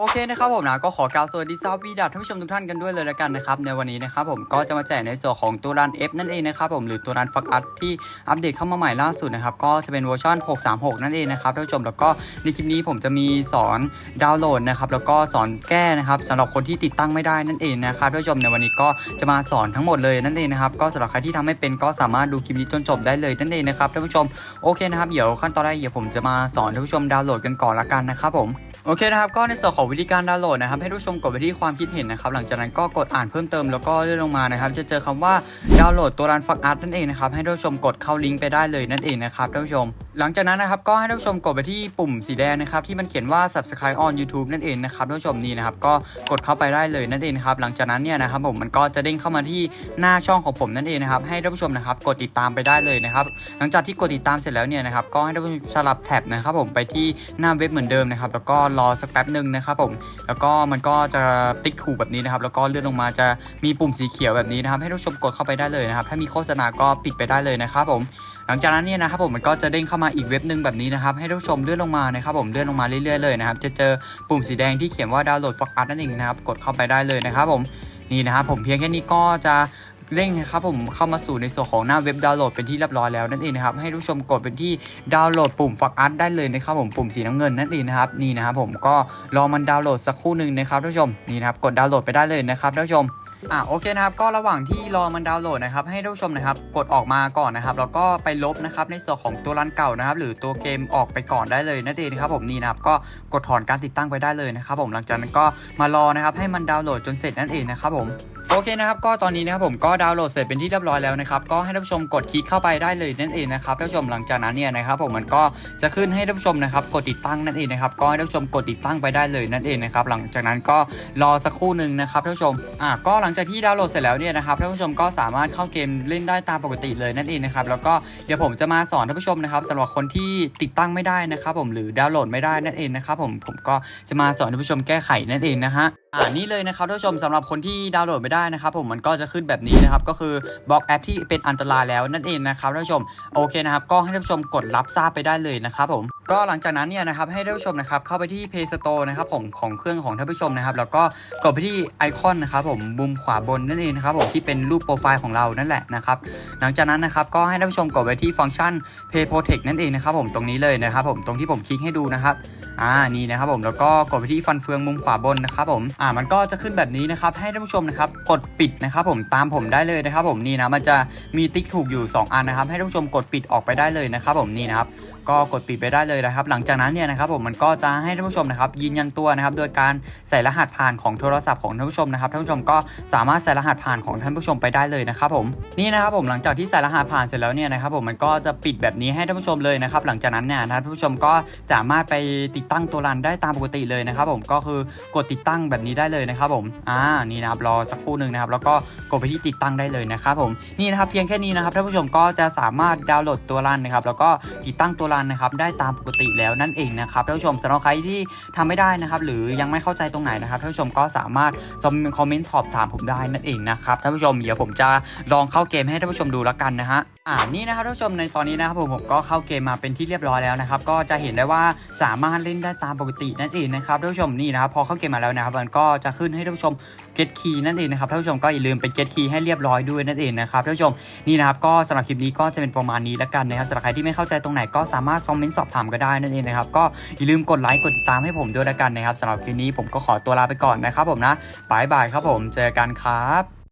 โอเคนะครับผมนะก็ขอกล่าวสวัสดีซาวบีดับท่านผู้ชมทุกท่านกันด้วยเลยละกันนะครับในวันนี้นะครับผมก็จะมาแจกในส่วนของตัวรัน F นั่นเองนะครับผมหรือตัวรันฟักอัพที่อัปเดตเข้ามาใหม่ล่าสุดนะครับก็จะเป็นเวอร์ชัน636 นั่นเองนะครับท่านผู้ชมแล้วก็ในคลิปนี้ผมจะมีสอนดาวน์โหลดนะครับแล้วก็สอนแก้นะครับสำหรับคนที่ติดตั้งไม่ได้นั่นเองนะครับท่านผู้ชมในวันนี้ก็จะมาสอนทั้งหมดเลยนั่นเองนะครับก็สำหรับใครที่ทำไม่เป็นก็สามารถดูคลิปนี้จนจบได้เลยนั่นเองนะครับท่านผู้ชมโอเคนะครับเดี๋ยวขั้นตอนแรกเดี๋ยวผมจะมาสอนท่านผู้ชมดาวน์โหลดกันก่อนละกันนะครับผมโอเคนะครับก็ในส่วนของวิธีการดาวน์โหลดนะครับให้ทุกชมกดไปที่ความคิดเห็นนะครับหลังจากนั้นก็กดอ่านเพิ่มเติมแล้วก็เลื่อนลงมานะครับจะเจอคำว่าดาวน์โหลดตัวรันฟักอาร์ตนั่นเองนะครับให้ทุกชมกดเข้าลิงก์ไปได้เลยนั่นเองนะครับท่านผู้ชม หลังจากนั้นนะครับก็ให้ทุกชมกดไปที่ปุ่มสีแดงนะครับที่มันเขียนว่า subscribe on YouTube นั่นเองนะครับท่านผู้ชมนี่นะครับก็กดเข้าไปได้เลยนั่นเองครับหลังจากนั้นเนี่ยนะครับผมมันก็จะเด้งเข้ามาที่หน้าช่องของผมนั่นเองนะครับให้ท่านผู้ชมนะครับกดติดตามไปได้เลยนะครับหลังจากที่กดติดตามเสร็จแล้วเนี่ยนะครับก็ให้ท่านผู้ชมสลับแท็บนะครับผมไปที่หน้าเว็บเหมือนเดิมนะครับแล้วก็รอสักแป๊บหนึ่งนะครับผม แล้วก็มันก็จะติ๊กถูกแบบนี้นะครับ แล้วก็เลื่อนลงมาจะมีปุ่มสีเขียวแบบนี้นะครับ ให้ท่านชมกดเข้าไปได้เลยนะครับ ถ้ามีโฆษณาก็ปิดไปได้เลยนะครับผมหลังจากนั้นเนี่ยนะครับผมมันก็จะเด้งเข้ามาอีกเว็บหนึ่งแบบนี้นะครับให้ท่านผู้ชมเลื่อนลงมานะครับผมเลื่อนลงมาเรื่อยๆเลยนะครับจะเจอปุ่มสีแดงที่เขียนว่าดาวน์โหลดฟักอาร์ตนั่นเองนะครับกดเข้าไปได้เลยนะครับผมนี่นะครับผมเพียงแค่นี้ก็จะ เร่งนะครับผมเข้ามาสู่ในส่วนของหน้าเว็บดาวน์โหลดเป็นที่เรียบร้อยแล้วนั่นเองนะครับให้ทุกชมกดเป็นที่ดาวน์โหลดปุ่มฟักอาร์ตได้เลยนะครับผมปุ่มสีน้ำเงินนั่นเองนะครับนี่นะครับผมก็รอมันดาวน์โหลดสักครู่หนึ่งนะครับท่านผู้ชมนี่นะครับกดดาวน์โหลดไปได้เลยนะครับท่านผู้ชมอ่าโอเคนะครับก็ระหว่างที่รอมันดาวน์โหลดนะครับให้ท่านผู้ชมนะครับกดออกมาก่อนนะครับแล้วก็ไปลบนะครับในส่วนของตัวรันเก่านะครับหรือตัวเกมออกไปก่อนได้เลยนั่นเองนะครับผมนี่นะครับก็กดถอนการติดตั้งไปได้เลยนะครับผมหลังจากนั้นก็มารอนะครับให้มันดาวน์โหลดจนเสร็จนั่นเองนะครับผม โอเคนะครับก็ตอนนี้นะครับผมก็ดาวน์โหลดเสร็จเป็นที่เรียบร้อยแล้วนะครับก็ให้ท่านผู้ชมกดคลิกเข้าไปได้เลยนั่นเองนะครับท่านผู้ชมหลังจากนั้นเนี่ยนะครับผมมันก็จะขึ้นให้ท่านผู้ชมนะครับกดติดตั้งนั่นเองนะครับก็ให้ท่านผู้ชมกดติดตั้งไปได้เลยนั่นเองนะครับหลังจากนั้นก็รอสักครู่หนึ่งนะครับท่านผู้ชมอ่าก็หลังจากที่ดาวน์โหลดเสร็จแล้วเนี่ยนะครับท่านผู้ชมก็สามารถเข้าเกมเล่นได้ตามปกติเลยนั่นเองนะครับแล้วก็เดี๋ยวผมจะมาสอนท่านผู้ชมนะครับสำหรับคนที่ติดตั้งไม่ได้นะครับผมหรือดาวน์โหลดไม่ได้นั่นเองนะครับผมผมก็จะมาสอนท่านผู้ชมแก้ไขนั่นเองนะฮะอ่านี่เลยนะครับท่านผู้ชมสำหรับคนที่ดาวน์โหลดไม่ได้นะครับผมมันก็จะขึ้นแบบนี้นะครับก็คือบล็อกแอปที่เป็นอันตรายแล้วนั่นเองนะครับท่านผู้ชมโอเคนะครับก็ให้ท่านผู้ชมกดรับทราบไปได้เลยนะครับผม ก็หลังจากนั้นเนี่ยนะครับให้ท่านผู้ชมนะครับเข้าไปที่ Play Store นะครับผมของเครื่องของท่านผู้ชมนะครับแล้วก็กดไปที่ไอคอนนะครับผมมุมขวาบนนั่นเองนะครับผมที่เป็นรูปโปรไฟล์ของเรานั่นแหละนะครับหลังจากนั้นนะครับก็ให้ท่านผู้ชมกดไปที่ฟังก์ชัน Pay Protect นั่นเองนะครับผมตรงนี้เลยนะครับผมตรงที่ผมคลิกให้ดูนะครับอ่านี่นะครับผมแล้วก็กดไปที่ฟันเฟืองมุมขวาบนนะครับผมอ่ามันก็จะขึ้นแบบนี้นะครับให้ท่านผู้ชมนะครับกดปิดนะครับผมตามผมได้เลยนะครับผมนี่นะมันจะมีติ๊กถูกอยู่ 2 อันนะครับให้ท่านผู้ชมกดปิดออกไปได้เลยนะครับผมนี่นะครับ ก็กดปิดไปได้เลยนะครับ หลังจากนั้นเนี่ยนะครับผมมันก็จะให้ท่านผู้ชมนะครับยืนยันตัวนะครับโดยการใส่รหัสผ่านของโทรศัพท์ของท่านผู้ชมนะครับท่านผู้ชมก็สามารถใส่รหัสผ่านของท่านผู้ชมไปได้เลยนะครับผมนี่นะครับผมหลังจากที่ใส่รหัสผ่านเสร็จแล้วเนี่ยนะครับผมมันก็จะปิดแบบนี้ให้ท่านผู้ชมเลยนะครับหลังจากนั้นเนี่ยท่านผู้ชมก็สามารถไปติดตั้งตัวรันได้ตามปกติเลยนะครับผมก็คือกดติดตั้งแบบนี้ได้เลยนะครับผมอ่านี่นะครับรอสักครู่หนึ่งนะครับแล้วก็กดไปที่ติดตั้งได้เลยนะครับผมนี่นะครับเพียงแค่นี้นะครับท่านผู้ชมก็จะสามารถดาวน์โหลดตัวรันนะครับแล้วก็ติดตั้งตัวรันนะครับได้ตามปกติแล้วนั่นเองนะครับท่านผู้ชมสำหรับใครที่ทำไม่ได้นะครับหรือยังไม่เข้าใจตรงไหนนะครับท่านผู้ชมก็สามารถคอมเมนต์สอบถามผมได้นั่นเองนะครับท่านผู้ชมเดี๋ยวผมจะลองเข้าเกมให้ท่านผู้ชมดูแล้วกันนะฮะอ่านี่นะครับท่านผู้ชมในตอนนี้นะครับผมผมก็เข้าเกมมาเป็นที่เรียบร้อยแล้วนะครับก็จะเห็นได้ว่าสามารถเล่นได้ตามปกตินั่นเองนะครับท่านผู้ชมนี่นะครับพอเข้าเกมมาแล้วนะครับมันก็จะขึ้นให้ท่านผู้ชม get key นั่นเองนะครับท่านผู้ชมก็อย่าลืมเป็น g e t key ให้เรียบร้อยด้วยนั่นเองนะครับท่านผู้ชมนี่นะครับก็สำหรับคลิปนี้ก็จะเป็นประมาณนี้แล้วกันนะครับสำหรับใครที่ไม่เข้าใจตรงไหนก็สามารถคอมเมนต์สอบถามก็ได้นั่นเองนะครับก็อย่าลืมกดไลค์กดติดตามให้ผมด้วยแล้วกันนะครับสำหรับคลิปนี้ผมก็ขอตัวลาไปก่อนนะครับผมนะบายบายครับผมเจอกันครับ